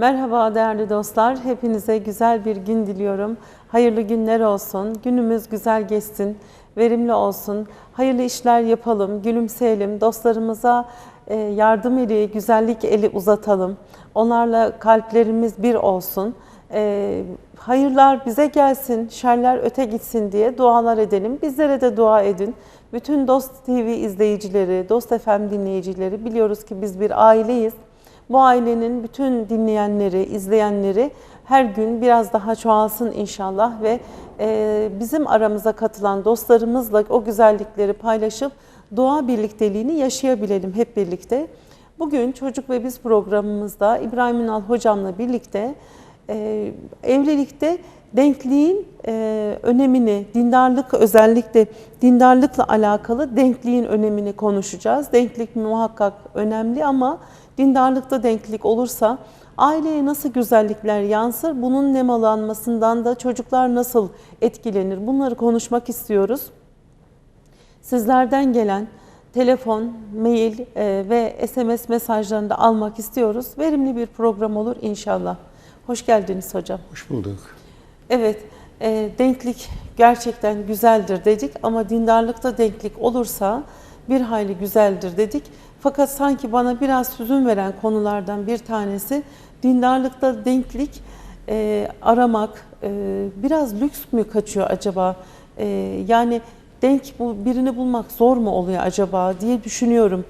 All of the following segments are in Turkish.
Merhaba değerli dostlar. Hepinize güzel bir gün diliyorum. Hayırlı günler olsun. Günümüz güzel geçsin. Verimli olsun. Hayırlı işler yapalım. Gülümseyelim. Dostlarımıza e, yardım eli, güzellik eli uzatalım. Onlarla kalplerimiz bir olsun. E, Hayırlar bize gelsin, şerler öte gitsin diye dualar edelim. Bizlere de dua edin. Bütün Dost TV izleyicileri, Dost FM dinleyicileri biliyoruz ki biz bir aileyiz. Bu ailenin bütün dinleyenleri, izleyenleri her gün biraz daha çoğalsın inşallah ve e, bizim aramıza katılan dostlarımızla o güzellikleri paylaşıp doğa birlikteliğini yaşayabilelim hep birlikte. Bugün Çocuk ve Biz programımızda İbrahim Ünal hocamla birlikte e, evlilikte denkliğin e, önemini, dindarlık özellikle dindarlıkla alakalı denkliğin önemini konuşacağız. Denklik muhakkak önemli ama dindarlıkta denklik olursa aileye nasıl güzellikler yansır, bunun nemalanmasından da çocuklar nasıl etkilenir bunları konuşmak istiyoruz. Sizlerden gelen telefon, mail e, ve SMS mesajlarını da almak istiyoruz. Verimli bir program olur inşallah. Hoş geldiniz hocam. Hoş bulduk. Evet, e, denklik gerçekten güzeldir dedik ama dindarlıkta denklik olursa bir hayli güzeldir dedik. Fakat sanki bana biraz hüzün veren konulardan bir tanesi dindarlıkta denklik e, aramak e, biraz lüks mü kaçıyor acaba? E, yani denk bu birini bulmak zor mu oluyor acaba diye düşünüyorum.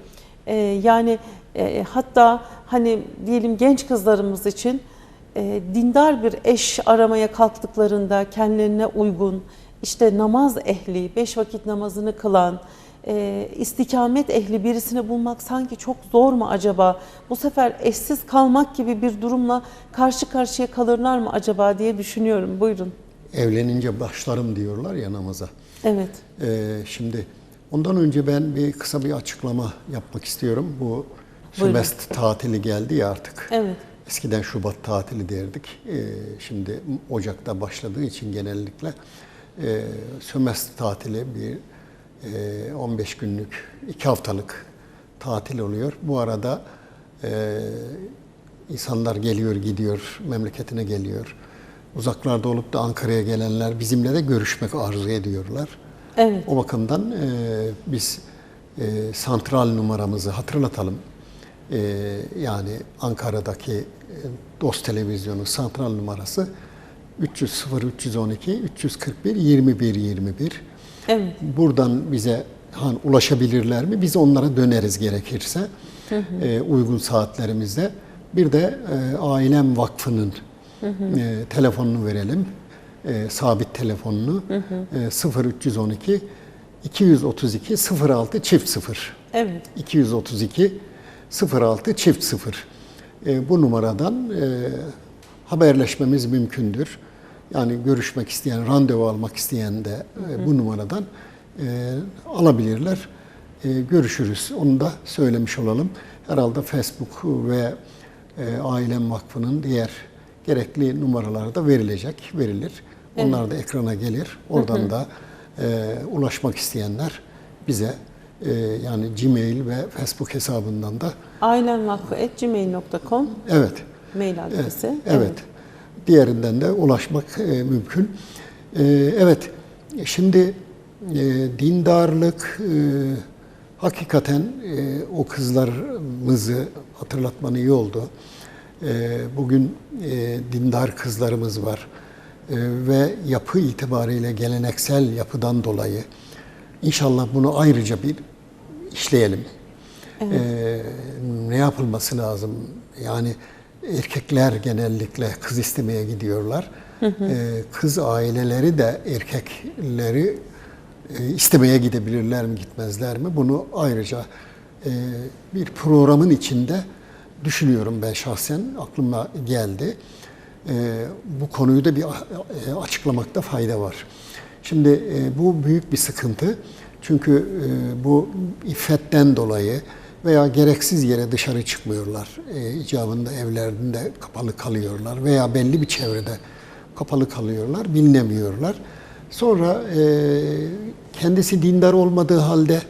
E, yani e, hatta hani diyelim genç kızlarımız için e, dindar bir eş aramaya kalktıklarında kendilerine uygun, işte namaz ehli, beş vakit namazını kılan, e, istikamet ehli birisini bulmak sanki çok zor mu acaba? Bu sefer eşsiz kalmak gibi bir durumla karşı karşıya kalırlar mı acaba diye düşünüyorum. Buyurun. Evlenince başlarım diyorlar ya namaza. Evet. Ee, şimdi ondan önce ben bir kısa bir açıklama yapmak istiyorum. Bu sömestr tatili geldi ya artık. Evet. Eskiden Şubat tatili derdik. Ee, şimdi Ocak'ta başladığı için genellikle e, sömestr tatili bir e, 15 günlük, 2 haftalık tatil oluyor. Bu arada e, insanlar geliyor, gidiyor, memleketine geliyor. Uzaklarda olup da Ankara'ya gelenler bizimle de görüşmek arzu ediyorlar. Evet. O bakımdan e, biz e, santral numaramızı hatırlatalım. Yani Ankara'daki Dost Televizyonu santral numarası 300 312 341 21 21. Evet. Buradan bize han, ulaşabilirler mi? Biz onlara döneriz gerekirse e, uygun saatlerimizde. Bir de e, Ailem Vakfı'nın e, telefonunu verelim. E, sabit telefonunu. E, 0312 232 06 çift 0. Evet. 232 06 çift 0. E, bu numaradan e, haberleşmemiz mümkündür. Yani görüşmek isteyen, randevu almak isteyen de e, bu numaradan e, alabilirler. E, görüşürüz. Onu da söylemiş olalım. Herhalde Facebook ve e, Ailem Vakfı'nın diğer gerekli numaraları da verilecek, verilir. Onlar da ekrana gelir. Oradan da e, ulaşmak isteyenler bize e, yani Gmail ve Facebook hesabından da ailemvakfı.gmail.com evet mail adresi. Evet. Diğerinden de ulaşmak e, mümkün. E, evet. Şimdi e, dindarlık e, hakikaten e, o kızlarımızı hatırlatman iyi oldu. E, bugün e, dindar kızlarımız var. E, ve yapı itibariyle geleneksel yapıdan dolayı inşallah bunu ayrıca bir işleyelim. Ee, ne yapılması lazım? Yani erkekler genellikle kız istemeye gidiyorlar. Ee, kız aileleri de erkekleri e, istemeye gidebilirler mi, gitmezler mi? Bunu ayrıca e, bir programın içinde düşünüyorum ben şahsen. Aklıma geldi. E, bu konuyu da bir e, açıklamakta fayda var. Şimdi e, bu büyük bir sıkıntı. Çünkü e, bu iffetten dolayı veya gereksiz yere dışarı çıkmıyorlar. E, icabında evlerinde kapalı kalıyorlar veya belli bir çevrede kapalı kalıyorlar, bilinemiyorlar. Sonra e, kendisi dindar olmadığı halde,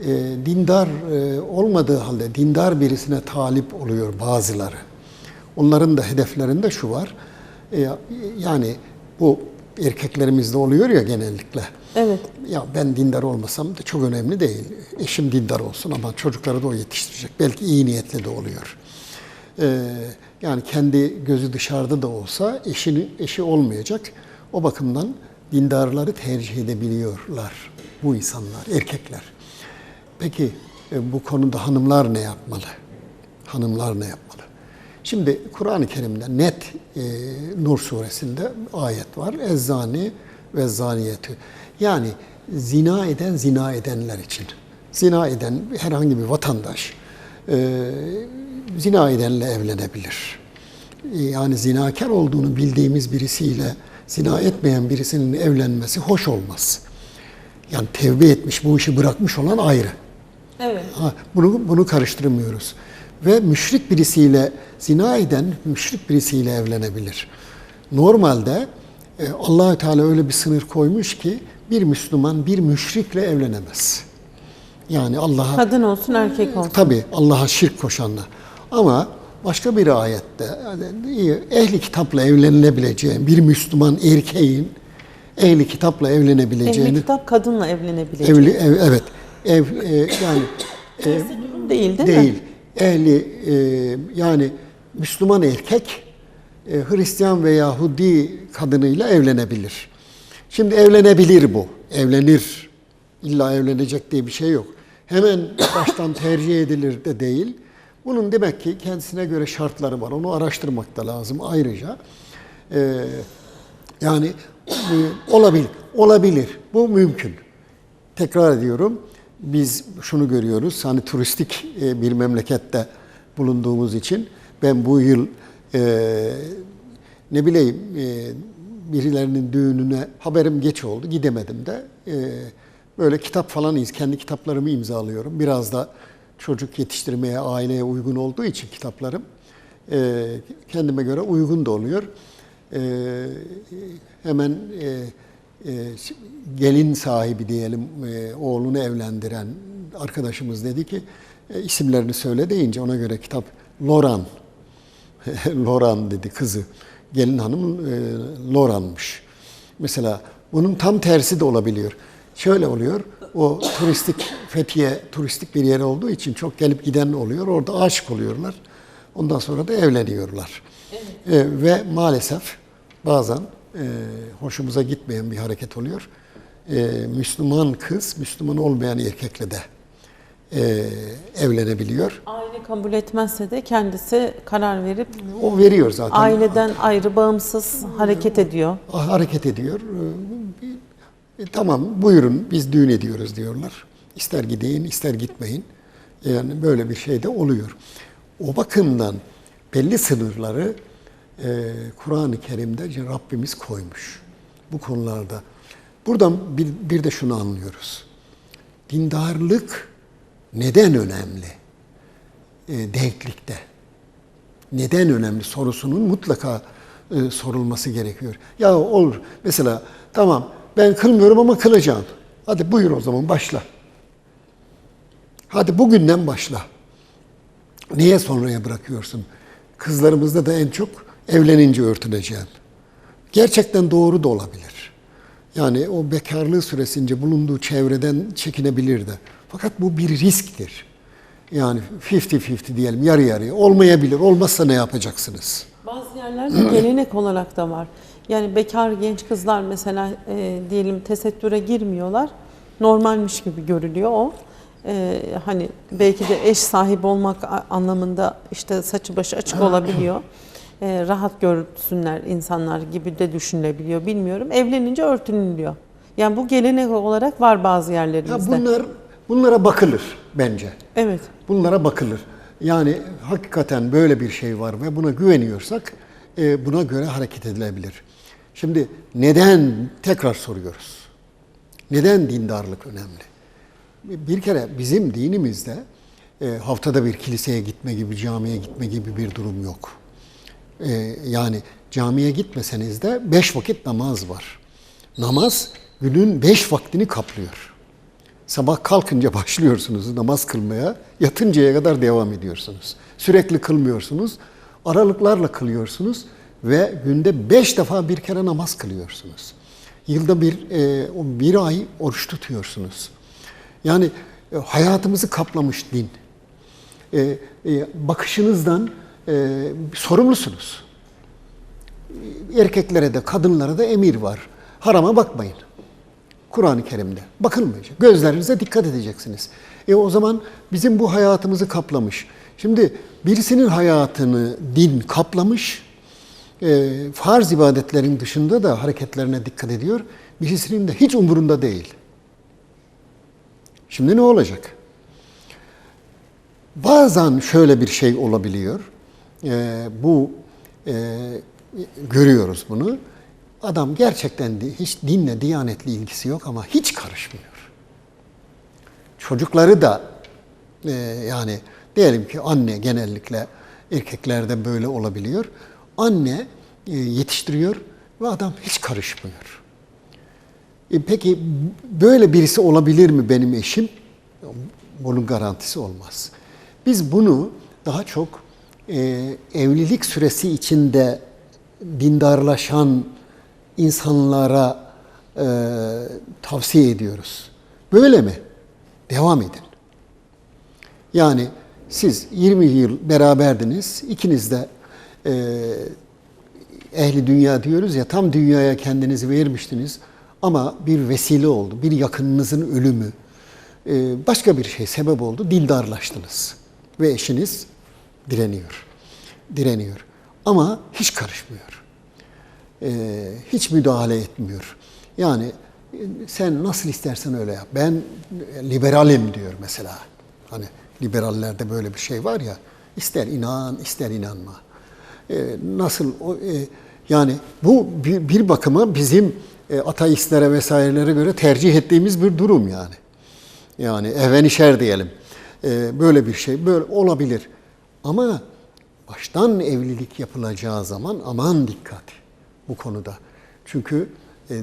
e, dindar e, olmadığı halde dindar birisine talip oluyor bazıları. onların da hedeflerinde şu var. E, yani bu erkeklerimizde oluyor ya genellikle. Evet. Ya ben dindar olmasam da çok önemli değil. Eşim dindar olsun ama çocukları da o yetiştirecek. Belki iyi niyetli de oluyor. Ee, yani kendi gözü dışarıda da olsa eşini eşi olmayacak. O bakımdan dindarları tercih edebiliyorlar bu insanlar, erkekler. Peki e, bu konuda hanımlar ne yapmalı? Hanımlar ne yapmalı? Şimdi Kur'an-ı Kerim'de net e, Nur suresinde ayet var. Ezzani ve zaniyetü. Yani zina eden zina edenler için. Zina eden herhangi bir vatandaş e, zina edenle evlenebilir. E, Yani zinakar olduğunu bildiğimiz birisiyle zina etmeyen birisinin evlenmesi hoş olmaz. Yani tevbe etmiş, bu işi bırakmış olan ayrı. Evet. Ha, bunu bunu karıştırmıyoruz. Ve müşrik birisiyle zina eden müşrik birisiyle evlenebilir. Normalde e, Allahü Teala öyle bir sınır koymuş ki bir Müslüman bir müşrikle evlenemez. Yani Allah'a Kadın olsun erkek olsun. tabi Allah'a şirk koşanla. Ama başka bir ayette yani ehli kitapla evlenilebileceğin bir Müslüman erkeğin ehli kitapla evlenebileceğini Ehli kitap kadınla evlenebilecek. evli ev- evet ev e, yani ev, değil değil, değil. Ehli e, yani Müslüman erkek e, Hristiyan ve Yahudi kadınıyla evlenebilir. Şimdi evlenebilir bu. Evlenir. İlla evlenecek diye bir şey yok. Hemen baştan tercih edilir de değil. Bunun demek ki kendisine göre şartları var. Onu araştırmak da lazım ayrıca. E, yani e, olabilir. Olabilir. Bu mümkün. Tekrar ediyorum. Biz şunu görüyoruz. Hani turistik e, bir memlekette bulunduğumuz için ben bu yıl e, ne bileyim e, birilerinin düğününe haberim geç oldu. Gidemedim de. E, böyle kitap falan kendi kitaplarımı imzalıyorum. Biraz da çocuk yetiştirmeye, aileye uygun olduğu için kitaplarım e, kendime göre uygun da oluyor. E, hemen e, gelin sahibi diyelim e, oğlunu evlendiren arkadaşımız dedi ki e, isimlerini söyle deyince ona göre kitap Loran. Loran dedi kızı. Gelin hanım e, Loran'mış. Mesela bunun tam tersi de olabiliyor. Şöyle oluyor. O turistik Fethiye turistik bir yer olduğu için çok gelip giden oluyor. Orada aşık oluyorlar. Ondan sonra da evleniyorlar. E, ve maalesef bazen e, hoşumuza gitmeyen bir hareket oluyor. E, Müslüman kız, Müslüman olmayan erkekle de e, evlenebiliyor. Aile kabul etmezse de kendisi karar verip O veriyor zaten. aileden ayrı bağımsız hareket ediyor. hareket ediyor. E, tamam buyurun biz düğün ediyoruz diyorlar. İster gideyim ister gitmeyin. Yani böyle bir şey de oluyor. O bakımdan belli sınırları e, Kur'an-ı Kerim'de Rabbimiz koymuş bu konularda. Buradan bir, bir de şunu anlıyoruz. Dindarlık neden önemli? E, denklikte neden önemli sorusunun mutlaka e, sorulması gerekiyor. Ya olur mesela tamam ben kılmıyorum ama kılacağım. Hadi buyur o zaman başla. Hadi bugünden başla. Niye sonraya bırakıyorsun? Kızlarımızda da en çok evlenince örtüneceğim. Gerçekten doğru da olabilir. Yani o bekarlığı süresince bulunduğu çevreden çekinebilir de. Fakat bu bir risktir. Yani 50-50 diyelim yarı yarıya. Olmayabilir. Olmazsa ne yapacaksınız? Bazı yerlerde gelenek olarak da var. Yani bekar genç kızlar mesela e, diyelim tesettüre girmiyorlar. Normalmiş gibi görülüyor o. E, hani belki de eş sahibi olmak anlamında işte saçı başı açık olabiliyor. E, rahat görsünler insanlar gibi de düşünülebiliyor bilmiyorum. Evlenince örtünülüyor. Yani bu gelenek olarak var bazı Ya yerlerimizde. bunlar bunlara bakılır bence. Evet. Bunlara bakılır. Yani hakikaten böyle bir şey var ve buna güveniyorsak e, buna göre hareket edilebilir. Şimdi neden tekrar soruyoruz? Neden dindarlık önemli? Bir kere bizim dinimizde e, haftada bir kiliseye gitme gibi, camiye gitme gibi bir durum yok. E, yani camiye gitmeseniz de beş vakit namaz var. Namaz günün beş vaktini kaplıyor. Sabah kalkınca başlıyorsunuz namaz kılmaya, yatıncaya kadar devam ediyorsunuz. Sürekli kılmıyorsunuz. aralıklarla kılıyorsunuz ve günde beş defa bir kere namaz kılıyorsunuz. Yılda bir, e, bir ay oruç tutuyorsunuz. Yani e, hayatımızı kaplamış din. E, e, bakışınızdan e, sorumlusunuz. Erkeklere de kadınlara da emir var. Harama bakmayın. Kur'an-ı Kerim'de. Bakılmayacak. Gözlerinize dikkat edeceksiniz. E o zaman bizim bu hayatımızı kaplamış. Şimdi birisinin hayatını din kaplamış, e, farz ibadetlerin dışında da hareketlerine dikkat ediyor. Birisinin de hiç umurunda değil. Şimdi ne olacak? Bazen şöyle bir şey olabiliyor. E, bu e, görüyoruz bunu. Adam gerçekten hiç dinle, diyanetle ilgisi yok ama hiç karışmıyor. Çocukları da e, yani diyelim ki anne genellikle erkeklerde böyle olabiliyor. Anne e, yetiştiriyor ve adam hiç karışmıyor. E, peki böyle birisi olabilir mi benim eşim? Bunun garantisi olmaz. Biz bunu daha çok e, evlilik süresi içinde dindarlaşan insanlara e, tavsiye ediyoruz. Böyle mi? Devam edin. Yani siz 20 yıl beraberdiniz, ikiniz de e, ehli dünya diyoruz ya tam dünyaya kendinizi vermiştiniz ama bir vesile oldu, bir yakınınızın ölümü, e, başka bir şey sebep oldu, dindarlaştınız ve eşiniz direniyor, direniyor ama hiç karışmıyor, e, hiç müdahale etmiyor. Yani e, sen nasıl istersen öyle yap. Ben liberalim diyor mesela. Hani liberallerde böyle bir şey var ya. ister inan, ister inanma. E, nasıl o e, yani bu bir, bir bakıma bizim e, ateistlere vesairelere göre tercih ettiğimiz bir durum yani. Yani evenişer diyelim. E, böyle bir şey böyle olabilir. Ama baştan evlilik yapılacağı zaman aman dikkat bu konuda. Çünkü e,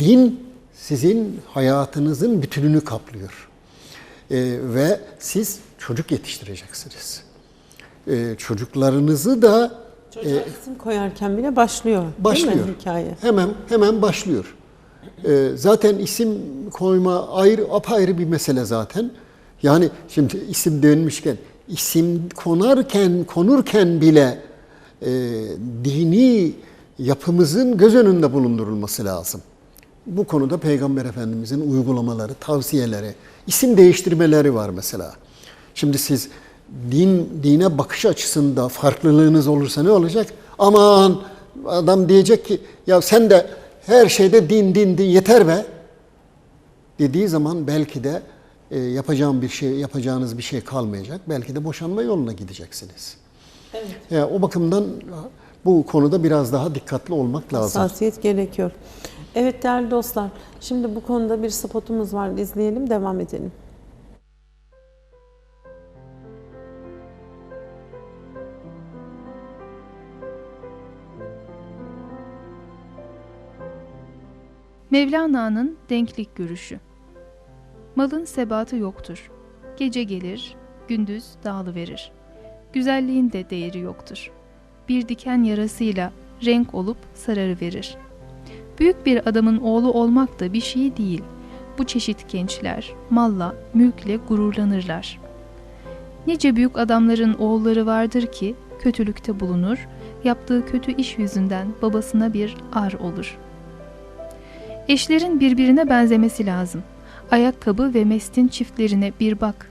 din sizin hayatınızın bütününü kaplıyor. E, ve siz çocuk yetiştireceksiniz. E, çocuklarınızı da Çocuğa isim koyarken bile başlıyor, başlıyor. değil mi hikaye? Hemen hemen başlıyor. E, zaten isim koyma ayrı apayrı bir mesele zaten. Yani şimdi isim dönmüşken isim konarken konurken bile e, dini yapımızın göz önünde bulundurulması lazım. Bu konuda Peygamber Efendimizin uygulamaları, tavsiyeleri, isim değiştirmeleri var mesela. Şimdi siz din dine bakış açısında farklılığınız olursa ne olacak? Aman adam diyecek ki ya sen de her şeyde din din din yeter be dediği zaman belki de e, yapacağım bir şey yapacağınız bir şey kalmayacak. Belki de boşanma yoluna gideceksiniz. Evet. Yani o bakımdan bu konuda biraz daha dikkatli olmak lazım. Hassasiyet gerekiyor. Evet değerli dostlar, şimdi bu konuda bir spotumuz var. İzleyelim, devam edelim. Mevlana'nın denklik görüşü. Malın sebatı yoktur. Gece gelir, gündüz dağılıverir. Güzelliğin de değeri yoktur. Bir diken yarasıyla renk olup sararı verir. Büyük bir adamın oğlu olmak da bir şey değil. Bu çeşit gençler malla, mülkle gururlanırlar. Nice büyük adamların oğulları vardır ki kötülükte bulunur, yaptığı kötü iş yüzünden babasına bir ar olur.'' Eşlerin birbirine benzemesi lazım. Ayakkabı ve mestin çiftlerine bir bak.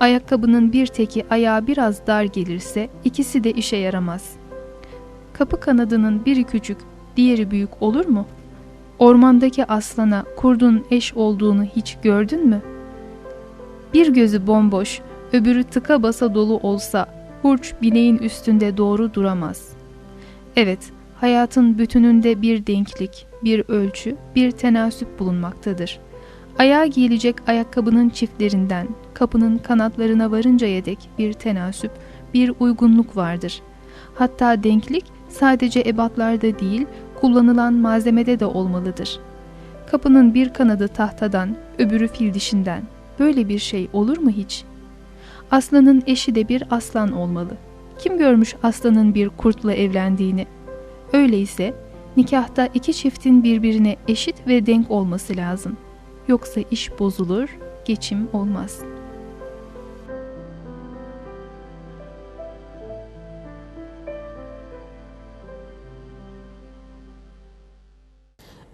Ayakkabının bir teki ayağı biraz dar gelirse ikisi de işe yaramaz. Kapı kanadının biri küçük, diğeri büyük olur mu? Ormandaki aslana kurdun eş olduğunu hiç gördün mü? Bir gözü bomboş, öbürü tıka basa dolu olsa hurç bineğin üstünde doğru duramaz. Evet, hayatın bütününde bir denklik, bir ölçü, bir tenasüp bulunmaktadır. Ayağa giyilecek ayakkabının çiftlerinden, kapının kanatlarına varıncaya dek bir tenasüp, bir uygunluk vardır. Hatta denklik sadece ebatlarda değil, kullanılan malzemede de olmalıdır. Kapının bir kanadı tahtadan, öbürü fil dişinden. Böyle bir şey olur mu hiç? Aslanın eşi de bir aslan olmalı. Kim görmüş aslanın bir kurtla evlendiğini? Öyleyse nikahta iki çiftin birbirine eşit ve denk olması lazım. Yoksa iş bozulur, geçim olmaz.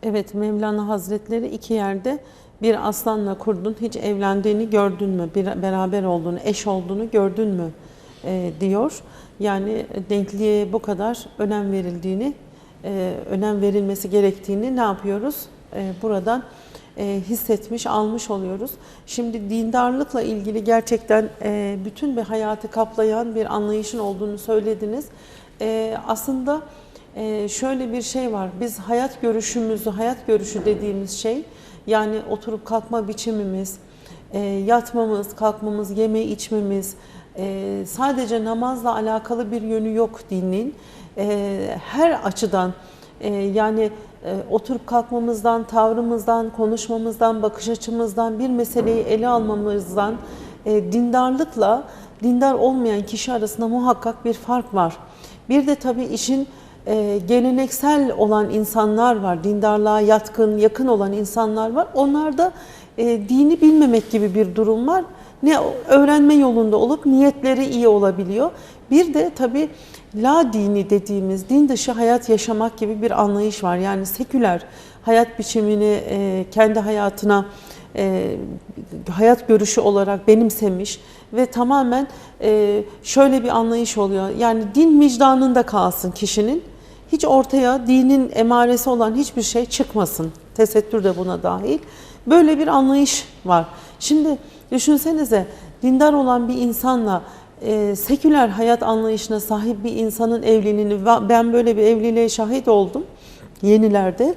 Evet Mevlana Hazretleri iki yerde bir aslanla kurdun hiç evlendiğini gördün mü? Bir, beraber olduğunu, eş olduğunu gördün mü? e, diyor. Yani denkliğe bu kadar önem verildiğini, e, önem verilmesi gerektiğini ne yapıyoruz? E, buradan e, hissetmiş, almış oluyoruz. Şimdi dindarlıkla ilgili gerçekten e, bütün bir hayatı kaplayan bir anlayışın olduğunu söylediniz. E, aslında ee, şöyle bir şey var. Biz hayat görüşümüzü, hayat görüşü dediğimiz şey yani oturup kalkma biçimimiz, e, yatmamız, kalkmamız, yeme içmemiz, e, sadece namazla alakalı bir yönü yok dinin. E, her açıdan e, yani e, oturup kalkmamızdan, tavrımızdan, konuşmamızdan, bakış açımızdan, bir meseleyi ele almamızdan e, dindarlıkla dindar olmayan kişi arasında muhakkak bir fark var. Bir de tabii işin e, geleneksel olan insanlar var, dindarlığa yatkın, yakın olan insanlar var. Onlarda e, dini bilmemek gibi bir durum var. Ne öğrenme yolunda olup niyetleri iyi olabiliyor. Bir de tabii la dini dediğimiz din dışı hayat yaşamak gibi bir anlayış var. Yani seküler hayat biçimini e, kendi hayatına e, hayat görüşü olarak benimsemiş ve tamamen e, şöyle bir anlayış oluyor. Yani din vicdanında kalsın kişinin. Hiç ortaya dinin emaresi olan hiçbir şey çıkmasın. Tesettür de buna dahil. Böyle bir anlayış var. Şimdi düşünsenize dindar olan bir insanla e, seküler hayat anlayışına sahip bir insanın evliliğini ben böyle bir evliliğe şahit oldum yenilerde.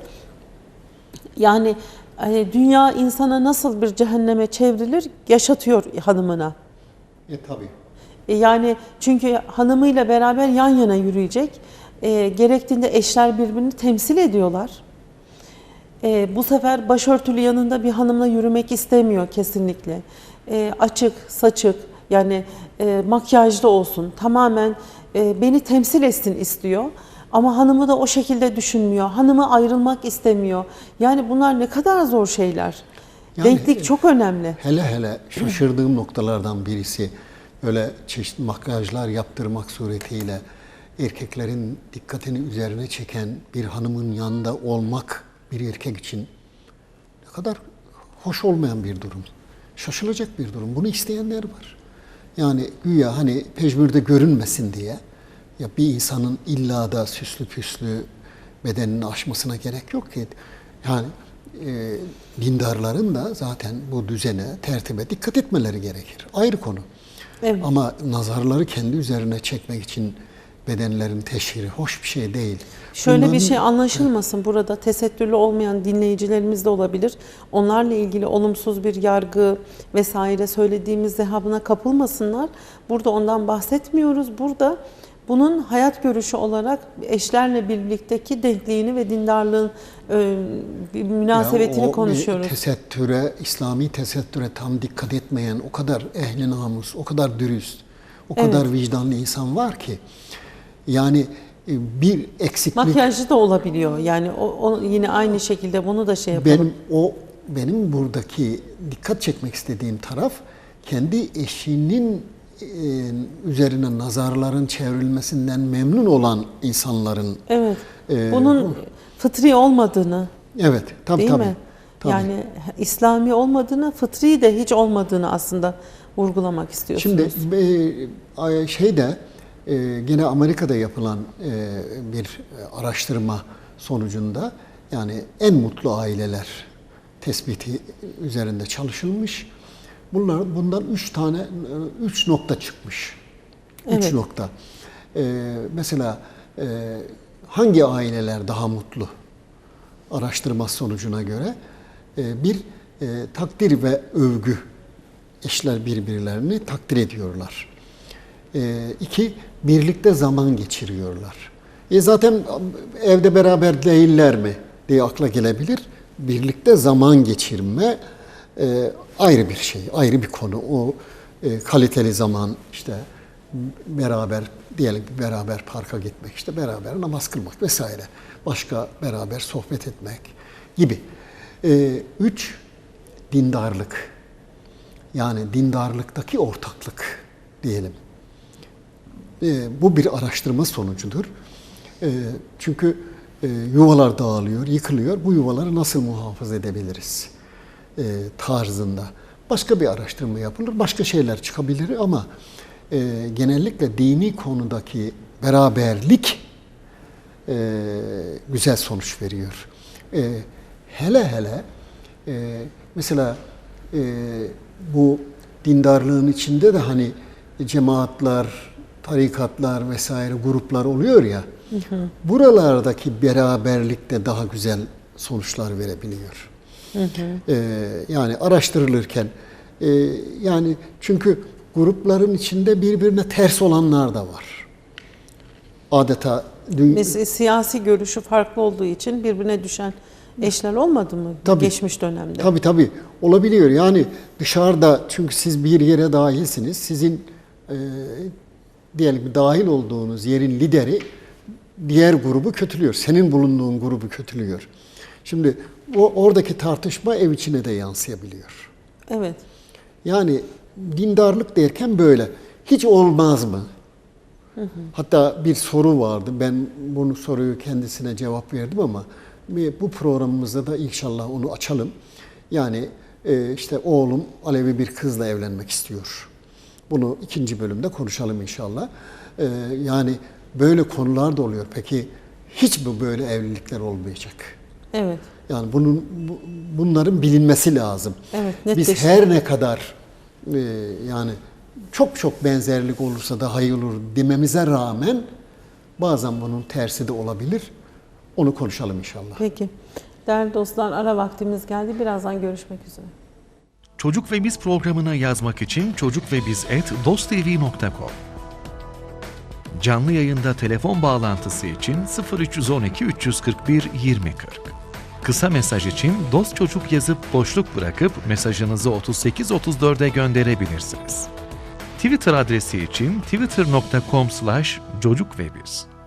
Yani hani dünya insana nasıl bir cehenneme çevrilir yaşatıyor hanımına. E tabii. E, yani çünkü hanımıyla beraber yan yana yürüyecek. E, gerektiğinde eşler birbirini temsil ediyorlar. E, bu sefer başörtülü yanında bir hanımla yürümek istemiyor kesinlikle. E, açık, saçık yani e, makyajlı olsun tamamen e, beni temsil etsin istiyor. Ama hanımı da o şekilde düşünmüyor. Hanımı ayrılmak istemiyor. Yani bunlar ne kadar zor şeyler. Yani- Denklik çok önemli. Hele hele şaşırdığım noktalardan birisi öyle çeşitli makyajlar yaptırmak suretiyle erkeklerin dikkatini üzerine çeken bir hanımın yanında olmak bir erkek için ne kadar hoş olmayan bir durum. Şaşılacak bir durum. Bunu isteyenler var. Yani güya hani pejmürde görünmesin diye ya bir insanın illa da süslü püslü bedenini aşmasına gerek yok ki. Yani e, dindarların da zaten bu düzene, tertibe dikkat etmeleri gerekir. Ayrı konu. Evet. Ama nazarları kendi üzerine çekmek için bedenlerin teşhiri hoş bir şey değil. Şöyle bir Bunların- şey anlaşılmasın burada tesettürlü olmayan dinleyicilerimiz de olabilir. Onlarla ilgili olumsuz bir yargı vesaire söylediğimiz zehabına kapılmasınlar. Burada ondan bahsetmiyoruz. Burada bunun hayat görüşü olarak eşlerle birlikteki denkliğini ve dindarlığın e, bir münasebetini Ya o bir konuşuyoruz. Tesettüre, İslami tesettüre tam dikkat etmeyen o kadar ehli namus, o kadar dürüst, o Evet. kadar vicdanlı insan var ki. Yani bir eksiklik Makyajlı da olabiliyor. Yani o, o yine aynı şekilde bunu da şey yapalım. benim o benim buradaki dikkat çekmek istediğim taraf kendi eşinin e, üzerine nazarların çevrilmesinden memnun olan insanların Evet. Ee, Bunun fıtri olmadığını evet tabii değil tabii. mi? tabii. Yani İslami olmadığını, fıtri de hiç olmadığını aslında vurgulamak istiyorsunuz. Şimdi e, şeyde e, yine Amerika'da yapılan e, bir araştırma sonucunda yani en mutlu aileler tespiti üzerinde çalışılmış. Bunlar bundan üç tane e, üç nokta çıkmış. Üç Evet. nokta. E, mesela e, hangi aileler daha mutlu? Araştırma sonucuna göre e, bir e, takdir ve övgü eşler birbirlerini takdir ediyorlar. E, iki, birlikte zaman geçiriyorlar. E zaten evde beraber değiller mi diye akla gelebilir. Birlikte zaman geçirme e, ayrı bir şey, ayrı bir konu. O e, kaliteli zaman, işte beraber diyelim beraber parka gitmek, işte beraber namaz kılmak vesaire. Başka beraber sohbet etmek gibi. Ee, üç, dindarlık. Yani dindarlıktaki ortaklık diyelim. Ee, bu bir araştırma sonucudur. Ee, çünkü e, yuvalar dağılıyor, yıkılıyor. Bu yuvaları nasıl muhafaza edebiliriz? e, tarzında. Başka bir araştırma yapılır, başka şeyler çıkabilir ama e, genellikle dini konudaki beraberlik güzel sonuç veriyor. Hele hele mesela e, bu dindarlığın içinde de hani cemaatler, tarikatlar vesaire gruplar oluyor ya. Buralardaki beraberlik de daha güzel sonuçlar verebiliyor. Ee, yani araştırılırken e, yani çünkü grupların içinde birbirine ters olanlar da var. Adeta Biz siyasi görüşü farklı olduğu için birbirine düşen eşler olmadı mı Tabii. geçmiş dönemde? Tabii tabii olabiliyor. Yani dışarıda çünkü siz bir yere dahilsiniz. Sizin e, diyelim ki dahil olduğunuz yerin lideri diğer grubu kötülüyor. Senin bulunduğun grubu kötülüyor. Şimdi o oradaki tartışma ev içine de yansıyabiliyor. Evet. Yani dindarlık derken böyle. Hiç olmaz mı? Hatta bir soru vardı. Ben bunu soruyu kendisine cevap verdim ama bu programımızda da inşallah onu açalım. Yani e, işte oğlum Alevi bir kızla evlenmek istiyor. Bunu ikinci bölümde konuşalım inşallah. E, yani böyle konular da oluyor. Peki hiç mi böyle evlilikler olmayacak? Evet. Yani bunun bu- bunların bilinmesi lazım. Evet, Biz netleşti. her ne kadar e, yani çok çok benzerlik olursa daha iyi olur dememize rağmen bazen bunun tersi de olabilir. Onu konuşalım inşallah. Peki. Değerli dostlar ara vaktimiz geldi. Birazdan görüşmek üzere. Çocuk ve Biz programına yazmak için çocukvebiz.dosttv.com Canlı yayında telefon bağlantısı için 0312 341 2040. Kısa mesaj için dost çocuk yazıp boşluk bırakıp mesajınızı 3834'e gönderebilirsiniz. Twitter adresi için twitter.com slash çocukvebiz.